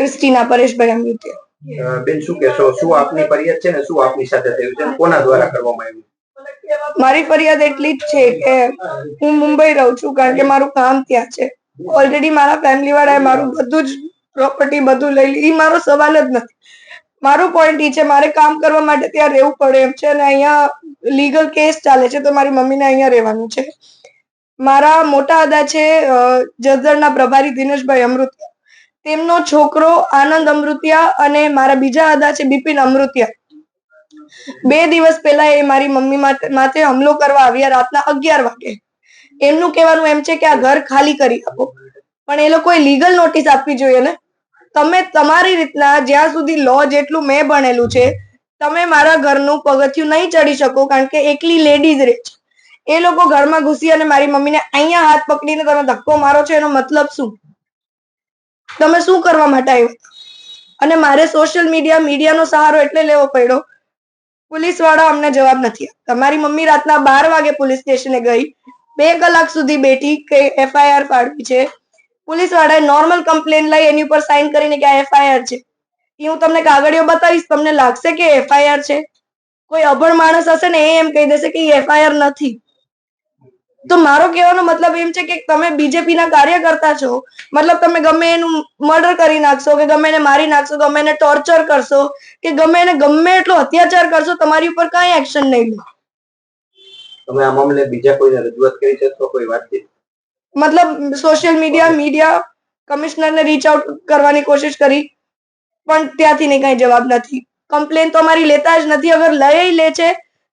Christina પરેશભાઈ અમૃત્ય બેન શું કહેશો? શું આપની ફરિયાદ છે ને શું આપની સાથે થયું છે કોના દ્વારા કરવામાં આવ્યું? મારી ફરિયાદ એટલી જ છે કે હું મુંબઈ રહું છું કારણ કે મારું કામ ત્યાં છે. ઓલરેડી મારા ફેમિલી વાળાએ મારું બધું જ પ્રોપર્ટી બધું લઈ લીધી. એ મારો સવાલ જ નથી. મારો પોઈન્ટ ઈ છે મારે કામ કરવા માટે ત્યાં રહેવું પડે એમ છે અને અહીંયા લીગલ કેસ ચાલે છે તો મારી મમ્મીને અહીંયા રહેવાનું છે. મારા મોટા અદા છે જસદણના પ્રભારી દિનેશભાઈ અમૃતિયા તેમનો છોકરો આનંદ અમૃતિયા અને મારા બીજા દાદા છે બિપિન અમૃતિયા. બે દિવસ પહેલા એ મારી મમ્મી માથે હુમલો કરવા આવ્યા રાતના અગિયાર વાગે. એમનું કહેવાનું એમ છે કે આ ઘર ખાલી કરી આપો. પણ એ લોકોએ લીગલ નોટિસ આપવી જોઈએ ને. તમે તમારી રીતના જ્યાં સુધી લો જેટલું મેં ભણેલું છે, તમે મારા ઘરનું પગથિયું નહીં ચડી શકો કારણ કે એકલી લેડીઝ રહે છે. એ લોકો ઘરમાં ઘૂસી અને મારી મમ્મીને અહીંયા હાથ પકડીને તમે ધક્કો મારો છો એનો મતલબ શું? તમે શું કરવા માટે આવ્યો અને મારે સોશિયલ મીડિયા મીડિયાનો સહારો એટલે લેવો પડ્યો. પોલીસવાળા અમને જવાબ નથી તમારી મારી મમ્મી રાતના બાર વાગે પોલીસ સ્ટેશને ગઈ. બે કલાક સુધી બેઠી કે એફઆઈઆર પાડવી છે. પોલીસ વાળાએ નોર્મલ કમ્પ્લેન લઈ એની ઉપર સાઇન કરીને કે આ એફઆઈઆર છે. એ હું તમને કાગળિયો બતાવીશ, તમને લાગશે કે એફઆઈઆર છે. કોઈ અભણ માણસ હશે ને એ એમ કહી દેશે કે એફઆઈઆર નથી. તો મારો કહેવાનો મતલબ એમ છે કે તમે બીજેપી ના કાર્યકર્તા છો મતલબ તમે ગમે એનું મર્ડર કરી નાખશો કે ગમે એને મારી નાખશો ગમે એને ટોર્ચર કરશો કે ગમે એને ગમે એટલો અત્યાચાર કરશો તમારી ઉપર કઈ એક્શન નહીં લો. તમે આ મામલે બીજા કોઈને રજૂઆત કરી છે તો કોઈ વાતચીત મતલબ સોશિયલ મીડિયા મીડિયા કમિશનરને રીચ આઉટ કરવાની કોશિશ કરી પણ ત્યાંથી નહીં કઈ જવાબ નથી. કમ્પ્લેન તો અમારી લેતા જ નથી અગર લઈ લે છે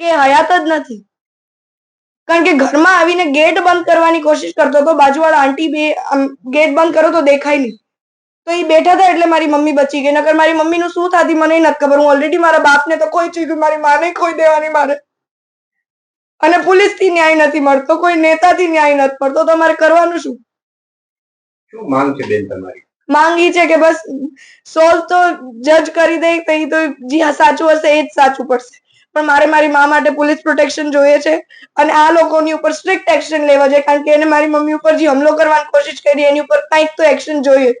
કે હયાત જ નથી. કારણ કે ઘરમાં આવીને ગેટ બંધ કરવાની કોશિશ કરતો હતો બાજુવાળા આંટી બે ગેટ બંધ કરો તો દેખાય નહીં. તો એ બેઠા હતા એટલે મારી મમ્મી બચી ગઈ. નકર મારી મમ્મીનું શું થાતી મને નથી ખબર. હું ઓલરેડી મારા બાપને તો કોઈ ચીજ મારી માને ખોઈ દેવાની મારે. અને પોલીસથી ન્યાય નથી મળતો કોઈ નેતાથી ન્યાય નથી મળતો. તો મારે કરવાનું શું? શું માંગ છે બેન તમારી? માંગ છે કે બસ સોલ્વ તો જજ કરી દે તો તો જી હા સાચું હશે એ જ સાચું પડશે. પણ મારે મારી મા માટે પોલીસ પ્રોટેક્શન જોઈએ છે અને આ લોકોની ઉપર સ્ટ્રિક્ટ એક્શન લેવા જોઈએ કારણ કે એને મારી મમ્મી ઉપર જે હમલો કરવાની કોશિશ કરી એની ઉપર કંઈક તો એક્શન જોઈએ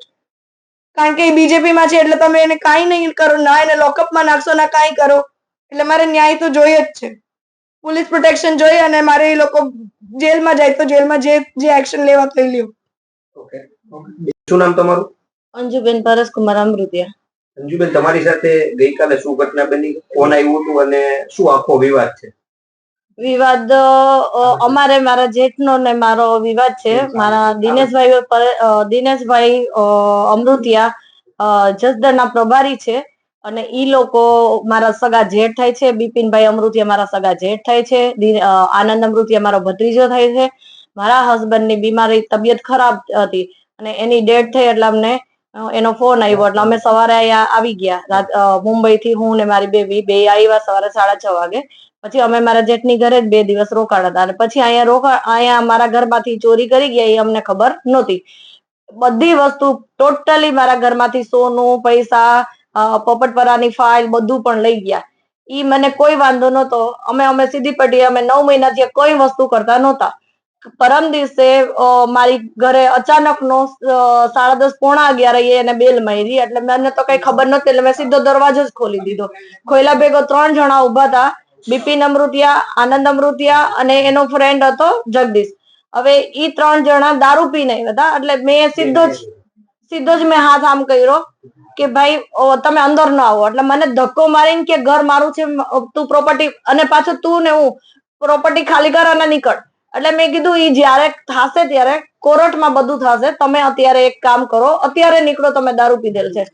કારણ કે એ બીજેપીમાં છે એટલે તમે એને કાંઈ નહીં કરો ના એને લોકઅપમાં નાખશો ના કાંઈ કરો. એટલે મારે ન્યાય તો જોઈએ જ છે. પોલીસ પ્રોટેક્શન જોઈએ અને મારે એ લોકો જેલમાં જાય તો જેલમાં જે જે એક્શન લેવા થઈ લ્યો. ઓકે શું નામ તમારું? અંજુબેન પરેશકુમાર અમૃતિયા. અંજુબેન તમારી સાથે ગઈકાલે શું ઘટના બની? કોણ આવ્યું હતું અને શું આખો વિવાદ છે? વિવાદ અમારે મારા જેઠનો ને મારો વિવાદ છે. મારા દિનેશભાઈ દિનેશભાઈ અમૃતિયા જસદરના જસદણના પ્રભારી છે. અને ઈ લોકો મારા સગા જેઠ થાય છે. બિપિનભાઈ અમૃતિયા મારા સગા જેઠ થાય છે. આનંદ અમૃતિયા મારો ભત્રીજો થાય છે. મારા હસબન્ડની બીમારી તબિયત ખરાબ હતી અને એની ડેથ થઈ એટલે અમને એનો ફોન આવ્યો એટલે અમે સવારે અહીંયા આવી ગયા. મુંબઈ થી હું ને મારી બેબી, બે આવ્યા સવારે સાડા છ વાગે. પછી અમે મારા જેઠની ઘરે જ બે દિવસ રોકાણ હતા. અને પછી અહીંયા રોકા, અહીંયા મારા ઘરમાંથી ચોરી કરી ગયા એ અમને ખબર નહોતી. બધી વસ્તુ ટોટલી મારા ઘરમાંથી સોનું, પૈસા પોપટપરાની ફાઇલ બધું પણ લઈ ગયા. ઈ મને કોઈ વાંધો નહોતો. અમે અમે સીધી પડી અમે નવ મહિનાથી કોઈ વસ્તુ કરતા નહોતા. પરમ દિવસે મારી ઘરે અચાનક નો સાડા દસ પોણા અગિયાર એને બેલ મારી, એટલે મને તો કઈ ખબર નતી એટલે મેં સીધો દરવાજો જ ખોલી દીધો. ખોયલા ભેગો ત્રણ જણા ઊભા હતા, બિપિન અમૃતિયા, આનંદ અમૃતિયા અને એનો ફ્રેન્ડ હતો જગદીશ. હવે ઈ ત્રણ જણા દારૂ પીને હતા, એટલે મેં સીધો જ સીધો જ મેં હાથ આમ કર્યો કે ભાઈ તમે અંદર ન આવો. એટલે મને ધક્કો મારીને કે ઘર મારું છે તું પ્રોપર્ટી અને પાછો તું ને હું પ્રોપર્ટી ખાલી કર અને નીકળ. એટલે મેં કીધું એ જ્યારે થશે ત્યારે કોર્ટમાં બધું થશે. તમે અત્યારે એક કામ કરો, અત્યારે નીકળો, તમે દારૂ પીધેલ છે.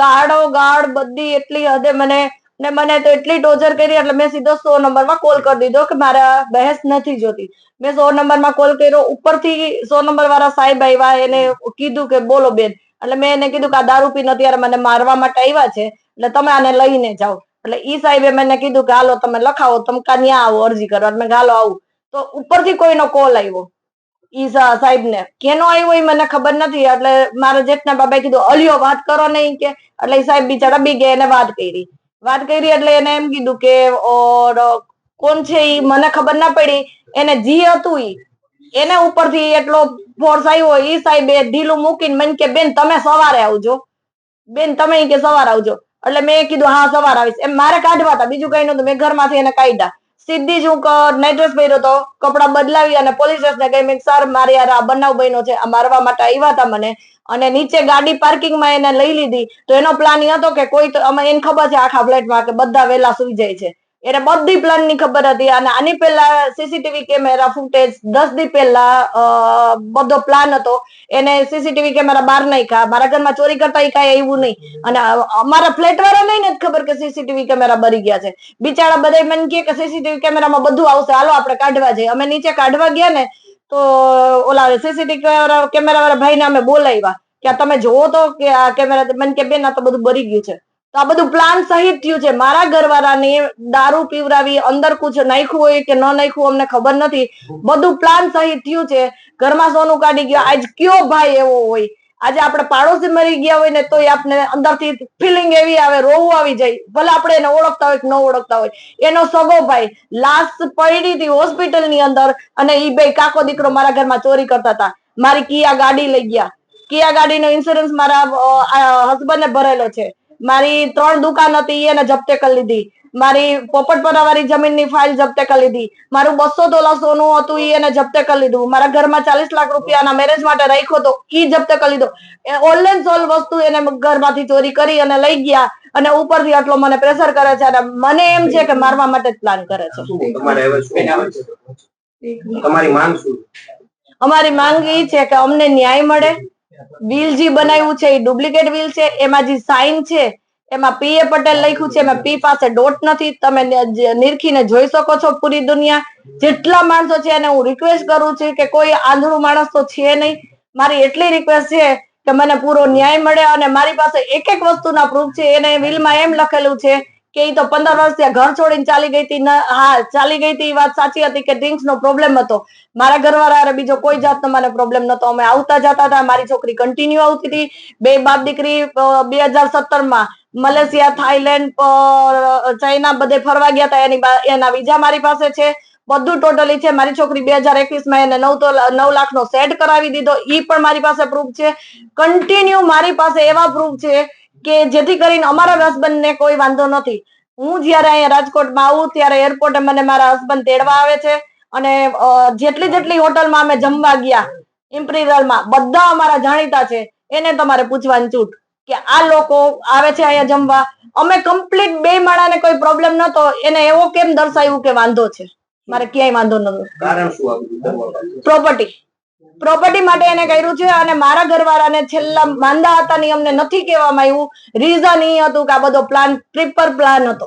ગાળો ગાળ બધી એટલી હદે મને, ને મને તો એટલી ટોર્ચર કરી, એટલે મેં સીધો સો નંબરમાં કોલ કરી દીધો કે મારા બહેસ નથી જોતી. મેં સો નંબરમાં કોલ કર્યો, ઉપરથી સો નંબર વાળા સાહેબ આવ્યા, એને કીધું કે બોલો બેન. એટલે મેં એને કીધું કે આ દારૂ પીને અત્યારે મને મારવા માટે આવ્યા છે, એટલે તમે આને લઈને જાઓ. એટલે ઈ સાહેબે મને કીધું કે, હાલો, તમે લખાવો, તમે કાં ન્યા આવો, અરજી કરવા. મેં ગાલો આવું. તો ઉપરથી કોઈનો કોલ આવ્યો. ઈ સાહેબ ને કેનો આવ્યો એ મને ખબર નથી, એટલે મારા જેઠના બાબાએ કીધું, અલિયો, વાત કરો નહીં કે. એટલે એ સાહેબ બિચારા બી ગયા એને વાત કરી. વાત કરી એટલે એને એમ કીધું કે, ઓર કોણ છે ઈ? મને ખબર ના પડી. એને જી હતું ઈ. એને ઉપરથી એટલો ફોર્સ આવ્યો, ઈ સાહેબે ઢીલું મૂકીને મને કે, બેન, તમે સવારે આવજો. બેન, તમે કે સવારે આવજો. એટલે મેં કીધું, હા, સવારે આવીશ. એમ મારે કાઢવા હતા, બીજું કઈ નતું મેં ઘરમાંથી એને કાઢ્યા. સીધી જ હું નાઇટ ડ્રેસ પહેર્યો હતો કપડાં બદલાવી અને પોલીસ સ્ટેશને ગઈ મેં સર મારે યાર આ બનાવ બન્યો છે, આ મારવા માટે આવ્યા હતા મને. અને નીચે ગાડી પાર્કિંગમાં એને લઈ લીધી. તો એનો પ્લાન એ હતો કે કોઈ અમે એને ખબર છે આખા ફ્લેટમાં કે બધા વહેલા સુઈ જાય છે. એને બધી પ્લાનની ખબર હતી અને આની પહેલા સીસીટીવી કેમેરા ફૂટેજ દસ દી પહેલા બધો પ્લાન હતો. એને સીસીટીવી કેમેરા બહાર નાખ્યા. મારા ઘરમાં ચોરી કરતા એ કાંઈ આવ્યું નહીં. અને અમારા ફ્લેટ વાળા નહીં જ ખબર કે સીસીટીવી કેમેરા બરી ગયા છે. બિચારા બધા મને કહે કે સીસીટીવી કેમેરામાં બધું આવશે. હાલો, આપણે કાઢવા જઈએ. અમે નીચે કાઢવા ગયા ને, તો ઓલા સીસીટીવી કેમેરા વાળા ભાઈને અમે બોલાવ્યા. કે તમે જોવો તો કે આ કેમેરા મને કે બેન, આ તો બધું બરી ગયું છે. તો આ બધું પ્લાન સહિત થયું છે. મારા ઘરવાળાને દારૂ પીવરાવી અંદર કુછ નાખ્યું હોય કે ન નાખ્યું અમને ખબર નથી. બધું પ્લાન સહિત થયું છે. ઘરમાં સોનું કાઢી ગયો. આજ કયો ભાઈ એવો હોય? આજે આપણે પાડોશી મરી ગયા હોય ને તોય આપણે અંદરથી ફિલિંગ એવી આવે, રોવું આવી જાય. ભલે આપણે એને ઓળખતા હોય કે ન ઓળખતા હોય. એનો સગો ભાઈ લાશ પડી હતી હોસ્પિટલની અંદર અને ઈ બે કાકો દીકરો મારા ઘરમાં ચોરી કરતા હતા. મારી કિયા ગાડી લઈ ગયા. કિયા ગાડીનો ઇન્સ્યોરન્સ મારા હસબન્ડે ભરેલો છે. મારી ત્રણ દુકાન હતી એને જપ્તે કરી લીધી. મારી પોપટપરા વાળી જમીનની ફાઇલ જપ્તે કરી લીધી. મારું બસો તોલા સોનું હતું એને જપ્તે કરી લીધું. મારા ઘરમાં ચાલીસ લાખ રૂપિયાના મેરેજ માટે રાખ્યો તો ઈ જપ્તે કરી લીધો. ઓનલાઈન સોલ વસ્તુ એને ઘરમાંથી ચોરી કરી અને લઈ ગયા અને ઉપરથી આટલો મને પ્રેશર કરે છે અને મને એમ છે કે મારવા માટે જ પ્લાન કરે છે? તમારી માંગ શું અમારી માંગ એ છે કે અમને ન્યાય મળે બિલ જે બનાવ્યું છે, એ ડુપ્લિકેટ બિલ છે, એમાં જે સાઇન છે, એમાં પી એ પટેલ લખ્યું છે, એમાં પી પાસે ડોટ નથી. તમે નિરખીને જોઈ શકો છો પૂરી દુનિયા. જેટલા માણસો છે એને હું રિક્વેસ્ટ કરું છું કે કોઈ આંધળું માણસ તો છે નહીં. મારી એટલી રિક્વેસ્ટ છે કે મને પૂરો ન્યાય મળે અને મારી પાસે એક એક વસ્તુના પ્રૂફ છે. એને વિલમાં એમ લખેલું છે કે ઈ તો પંદર વર્ષ ત્યાં ઘર છોડીને ચાલી ગઈ હતી હા, ચાલી ગઈ હતી એ વાત સાચી હતી કે ડ્રિંક્સ નો પ્રોબ્લેમ હતો. મારા ઘરવાળા બીજો કોઈ જાતનો મને પ્રોબ્લેમ નતો અમે આવતા જતા હતા, મારી છોકરી કન્ટિન્યુ આવતી હતી. બે બાપ દીકરી બે હજાર સત્તરમાં મલેશિયા, થાઈલેન્ડ ચાઇના બધે ફરવા ગયા હતા એની એના વિઝા મારી પાસે છે. બધું ટોટલી છે. મારી છોકરી બે હજાર એકવીસમાં એને નવ તો, નવ લાખ નો સેટ કરાવી દીધો. એ પણ મારી પાસે પ્રૂફ છે. કન્ટિન્યુ મારી પાસે એવા પ્રૂફ છે કે જેથી કરીને અમારા હસબન્ડને કોઈ વાંધો નથી. હું જયારે અહીંયા રાજકોટમાં આવું ત્યારે એરપોર્ટે મને મારા હસબન્ડ તેડવા આવે છે અને જેટલી જેટલી હોટલમાં અમે જમવા ગયા ઇમ્પિરિયલમાં બધા અમારા જાણીતા છે. એને તમારે પૂછવાની છૂટ કે આ લોકો આવે છે અહીંયા જમવા? અમે કમ્પ્લીટ બે માળાને કોઈ પ્રોબ્લેમ નતો એને એવો કેમ દર્શાવ્યું કે વાંધો છે? મારે ક્યાંય વાંધો નતો? પ્રોપર્ટી પ્રોપર્ટી માટે એને કર્યું છે અને મારા ઘરવાળાને છેલ્લા માંદા હતા ની અમને નથી કહેવામાં આવ્યું. રીઝન એ હતું કે આ બધો પ્લાન ટ્રીપર પ્લાન હતો.